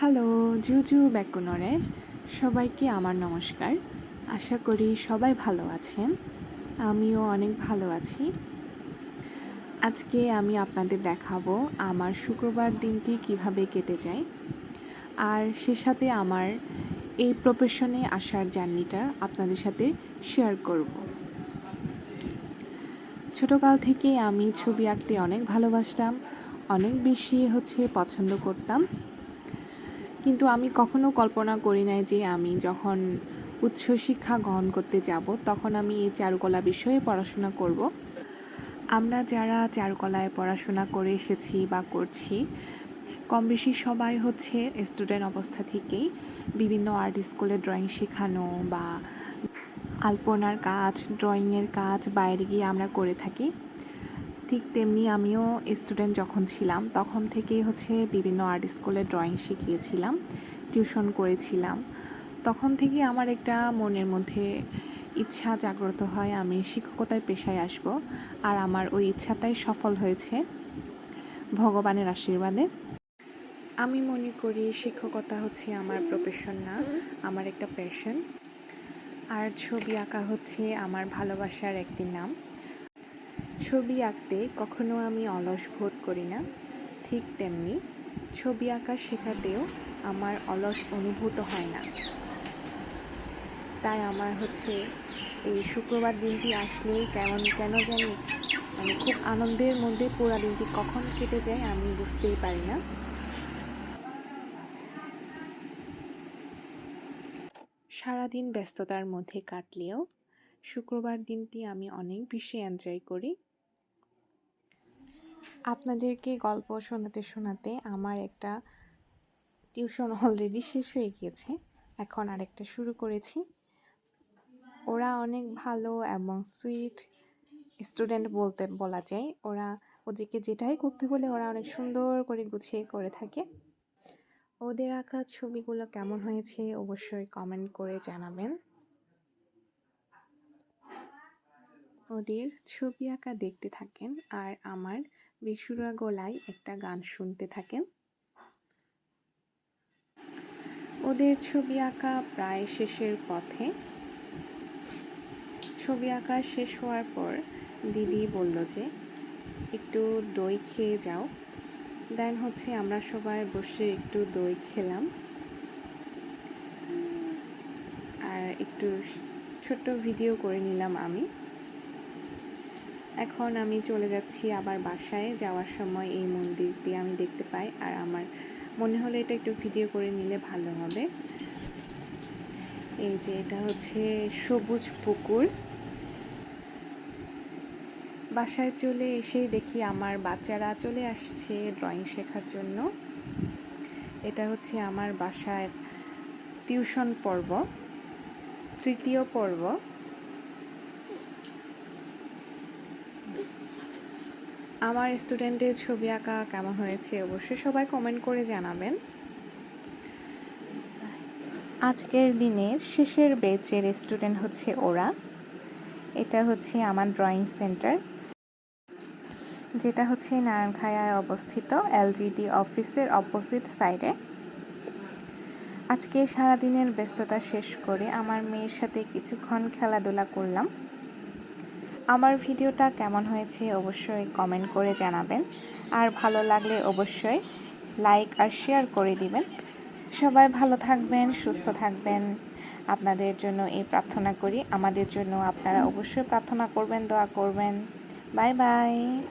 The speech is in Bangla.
হ্যালো, জুজু ব্যাকুনরে। সবাইকে আমার নমস্কার। আশা করি সবাই ভালো আছেন। আমিও অনেক ভালো আছি। আজকে আমি আপনাদের দেখাবো আমার শুক্রবার দিনটি কীভাবে কেটে যায়। আর সে সাথে আমার এই প্রফেশনে আসার জার্নিটা আপনাদের সাথে শেয়ার করব। ছোটোকাল থেকে আমি ছবি আঁকতে অনেক ভালোবাসতাম, অনেক বেশি হচ্ছে পছন্দ করতাম। কিন্তু আমি কখনো কল্পনা করি নাই যে আমি যখন উচ্চশিক্ষা গ্রহণ করতে যাব, তখন আমি এই চারুকলা বিষয়ে পড়াশোনা করব। আমরা যারা চারুকলায় পড়াশোনা করে এসেছি বা করছি কম বেশি সবাই হচ্ছে স্টুডেন্ট অবস্থা থেকেই বিভিন্ন আর্ট স্কুলে ড্রয়িং শেখানো বা আলপনার কাজ ড্রয়িংয়ের কাজ বাইরে গিয়ে আমরা করে থাকি। ঠিক তেমনি আমিও স্টুডেন্ট যখন ছিলাম, তখন থেকেই হচ্ছে বিভিন্ন আর্ট স্কুলে ড্রয়িং শিখিয়েছিলাম টিউশন করেছিলাম। তখন থেকে আমার একটা মনের মধ্যে ইচ্ছা জাগ্রত হয়, আমি শিক্ষকতার পেশায় আসব আর আমার ওই ইচ্ছাটাই সফল হয়েছে ভগবানের আশীর্বাদে। আমি মনে করি শিক্ষকতা হচ্ছে আমার প্রফেশন না, আমার একটা প্যাশন আর ছবি আঁকা হচ্ছে আমার ভালোবাসার একটি নাম। ছবি আঁকতে কখনো আমি অলস বোধ করি না, ঠিক তেমনি ছবি আঁকা শেখাতেও আমার অলস অনুভূত হয় না। তাই আমার হচ্ছে এই শুক্রবার দিনটি আসলেই কেমন, কেন জানি মানে খুব আনন্দের মধ্যে পুরো দিনটি কখন কেটে যায় আমি বুঝতেই পারি না। সারাদিন ব্যস্ততার মধ্যে কাটলেও শুক্রবার দিনটি আমি অনেক বেশি এনজয় করি। আপনাদেরকে গল্প শোনাতে শোনাতে আমার একটা টিউশন অলরেডি শেষ হয়ে গিয়েছে। এখন আরেকটা শুরু করেছি। ওরা অনেক ভালো এবং সুইট স্টুডেন্ট বলতে বলা যায়। ওরা ওদেরকে যেটাই করতে বলে ওরা অনেক সুন্দর করে গুছিয়ে করে থাকে। ওদের আঁকা ছবিগুলো কেমন হয়েছে অবশ্যই কমেন্ট করে জানাবেন। ওদের ছবি আঁকা দেখতে থাকেন আর আমার বেসুরা গলায় একটা গান শুনতে থাকেন। ওদের ছবি আঁকা প্রায় শেষের পথে। ছবি আঁকা শেষ হওয়ার পর দিদি বলল যে, একটু দই খেয়ে যাও। দেন হচ্ছে আমরা সবাই বসে একটু দই খেলাম। আর একটু ছোট্ট ভিডিও করে নিলাম আমি। এখন আমি চলে যাচ্ছি আবার বাসায়। যাওয়ার সময় এই মন্দিরটি আমি দেখতে পাই আর আমার মনে হলো এটা একটু ভিডিও করে নিলে ভালো হবে। এই যে এটা হচ্ছে সবুজ পুকুর। বাসায় চলে এসেই দেখি আমার বাচ্চারা চলে আসছে ড্রয়িং শেখার জন্য। এটা হচ্ছে আমার বাসায় টিউশন পর্ব, তৃতীয় পর্ব। আমার স্টুডেন্টের ছবি আঁকা কেমন হয়েছে অবশ্যই সবাই কমেন্ট করে জানাবেন। আজকের দিনের শেষের বেচের স্টুডেন্ট হচ্ছে ওরা। এটা হচ্ছে আমার ড্রয়িং সেন্টার যেটা হচ্ছে নারায়ণখায়ায় অবস্থিত এলজিডি অফিসের অপোজিট সাইডে আজকে সারাদিনের ব্যস্ততা শেষ করে আমার মেয়ের সাথে কিছুক্ষণ খেলাধুলা করলাম। আমার ভিডিওটা কেমন হয়েছে অবশ্যই কমেন্ট করে জানাবেন। আর ভালো লাগলে অবশ্যই লাইক আর শেয়ার করে দিবেন। সবাই ভালো থাকবেন, সুস্থ থাকবেন। আপনাদের জন্য এই প্রার্থনা করি। আমাদের জন্য আপনারা অবশ্যই প্রার্থনা করবেন, দোয়া করবেন। Bye bye